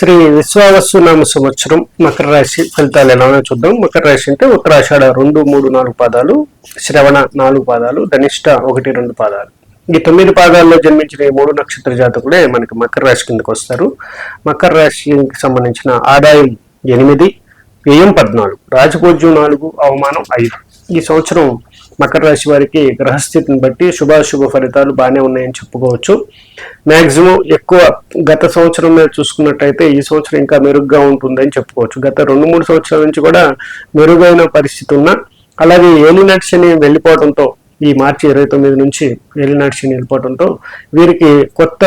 శ్రీ విశ్వావసు నామ సంవత్సరం మకర రాశి ఫలితాలు ఎలా చూద్దాం. మకర రాశి అంటే ఉత్తరాషాఢ రెండు మూడు నాలుగు పాదాలు శ్రవణ నాలుగు పాదాలు ధనిష్ట ఒకటి రెండు పాదాలు. ఈ తొమ్మిది పాదాల్లో జన్మించిన ఈ మూడు నక్షత్ర జాతకులే మనకి మకర రాశి కిందకు వస్తారు. మకర రాశికి సంబంధించిన ఆదాయం ఎనిమిది వ్యయం పద్నాలుగు రాజపూజ్యం నాలుగు అవమానం ఐదు. ఈ సంవత్సరం మకర రాశి వారికి గ్రహస్థితిని బట్టి శుభాశుభ ఫలితాలు బాగానే ఉన్నాయని చెప్పుకోవచ్చు. మ్యాక్సిమం ఎక్కువ గత సంవత్సరం మీద చూసుకున్నట్టయితే ఈ సంవత్సరం ఇంకా మెరుగ్గా ఉంటుందని చెప్పుకోవచ్చు. గత రెండు మూడు సంవత్సరాల నుంచి కూడా మెరుగైన పరిస్థితి ఉన్న అలాగే ఏలినట్ శని వెళ్ళిపోవడంతో ఈ మార్చి ఇరవై తొమ్మిది నుంచి ఏలినాటి శని వెళ్ళిపోవడంతో వీరికి కొత్త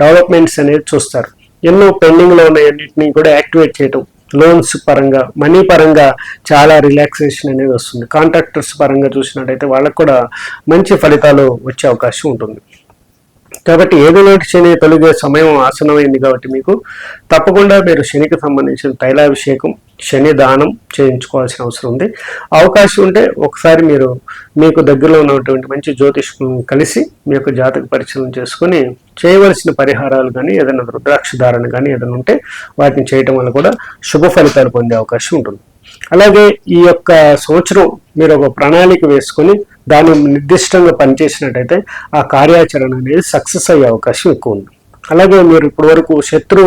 డెవలప్మెంట్స్ అనేది చూస్తారు. ఎన్నో పెండింగ్లో ఉన్న అన్నింటినీ కూడా యాక్టివేట్ చేయటం లోన్స్ పరంగా మనీ పరంగా చాలా రిలాక్సేషన్ అనేది వస్తుంది. కాంట్రాక్టర్స్ పరంగా చూసినట్టయితే వాళ్ళకు కూడా మంచి ఫలితాలు వచ్చే అవకాశం ఉంటుంది. కాబట్టి ఏదో నాటి శని తొలగే సమయం ఆసనమైంది కాబట్టి మీకు తప్పకుండా మీరు శనికి సంబంధించిన తైలాభిషేకం శని దానం చేయించుకోవాల్సిన అవసరం ఉంది. అవకాశం ఉంటే ఒకసారి మీరు మీకు దగ్గరలో ఉన్నటువంటి మంచి జ్యోతిష్కులను కలిసి మీ యొక్క జాతక పరిశీలన చేసుకుని చేయవలసిన పరిహారాలు కానీ ఏదైనా రుద్రాక్ష ధారణ కానీ ఏదైనా ఉంటే వాటిని చేయటం వల్ల కూడా శుభ ఫలితాలు పొందే అవకాశం ఉంటుంది. అలాగే ఈ యొక్క సంవత్సరం మీరు ఒక ప్రణాళిక వేసుకొని దాన్ని నిర్దిష్టంగా పనిచేసినట్టయితే ఆ కార్యాచరణ అనేది సక్సెస్ అయ్యే అవకాశం ఎక్కువ ఉంది. అలాగే మీరు ఇప్పటి వరకు శత్రు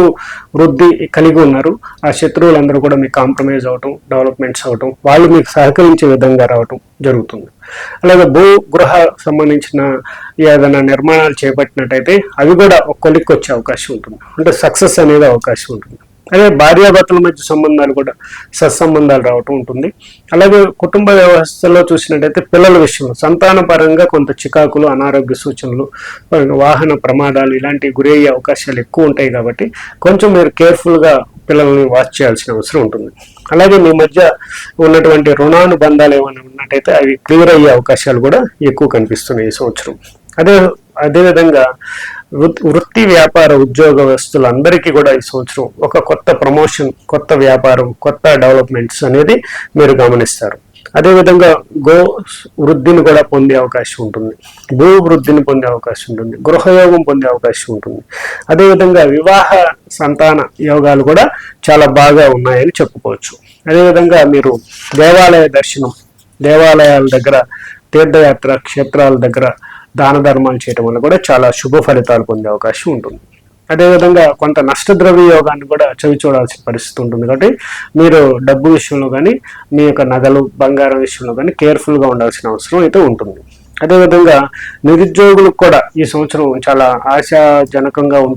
వృద్ధి కలిగి ఉన్నారు. ఆ శత్రువులందరూ కూడా మీకు కాంప్రమైజ్ అవటం డెవలప్మెంట్స్ అవటం వాళ్ళు మీకు సహకరించే విధంగా రావటం జరుగుతుంది. అలాగే భూ గృహ సంబంధించిన ఏదైనా నిర్మాణాలు చేపట్టినట్టయితే అవి కూడా ఒక కొలిక్కి వచ్చే అవకాశం ఉంటుంది. అంటే సక్సెస్ అనేది అవకాశం ఉంటుంది. అదే భార్యాభర్తల మధ్య సంబంధాలు కూడా సత్సంబంధాలు రావటం ఉంటుంది. అలాగే కుటుంబ వ్యవస్థలో చూసినట్టయితే పిల్లల విషయంలో సంతాన పరంగా కొంత చికాకులు అనారోగ్య సూచనలు వాహన ప్రమాదాలు ఇలాంటివి గురయ్యే అవకాశాలు ఎక్కువ ఉంటాయి కాబట్టి కొంచెం మీరు కేర్ఫుల్గా పిల్లల్ని వాచ్ చేయాల్సిన అవసరం ఉంటుంది. అలాగే మీ మధ్య ఉన్నటువంటి రుణానుబంధాలు ఏమైనా ఉన్నట్టయితే అవి క్లియర్ అయ్యే అవకాశాలు కూడా ఎక్కువ కనిపిస్తున్నాయి ఈ సంవత్సరం. అదే అదేవిధంగా వృత్తి వ్యాపార ఉద్యోగస్తులందరికీ కూడా ఈ సంవత్సరం ఒక కొత్త ప్రమోషన్ కొత్త వ్యాపారం కొత్త డెవలప్మెంట్స్ అనేది మీరు గమనిస్తారు. అదేవిధంగా గో వృద్ధిని కూడా పొందే అవకాశం ఉంటుంది. భూ వృద్ధిని పొందే అవకాశం ఉంటుంది. గృహయోగం పొందే అవకాశం ఉంటుంది. అదేవిధంగా వివాహ సంతాన యోగాలు కూడా చాలా బాగా ఉన్నాయని చెప్పుకోవచ్చు. అదేవిధంగా మీరు దేవాలయ దర్శనం దేవాలయాల దగ్గర తీర్థయాత్ర క్షేత్రాల దగ్గర దాన ధర్మాలు చేయటం వల్ల కూడా చాలా శుభ ఫలితాలు పొందే అవకాశం ఉంటుంది. అదేవిధంగా కొంత నష్టద్రవ్య యోగాన్ని కూడా చవి చూడాల్సిన పరిస్థితి ఉంటుంది కాబట్టి మీరు డబ్బు విషయంలో కానీ మీ యొక్క నగలు బంగారం విషయంలో కానీ కేర్ఫుల్గా ఉండాల్సిన అవసరం అయితే ఉంటుంది. అదేవిధంగా నిరుద్యోగులకు కూడా ఈ సంవత్సరం చాలా ఆశాజనకంగా ఉంటుంది.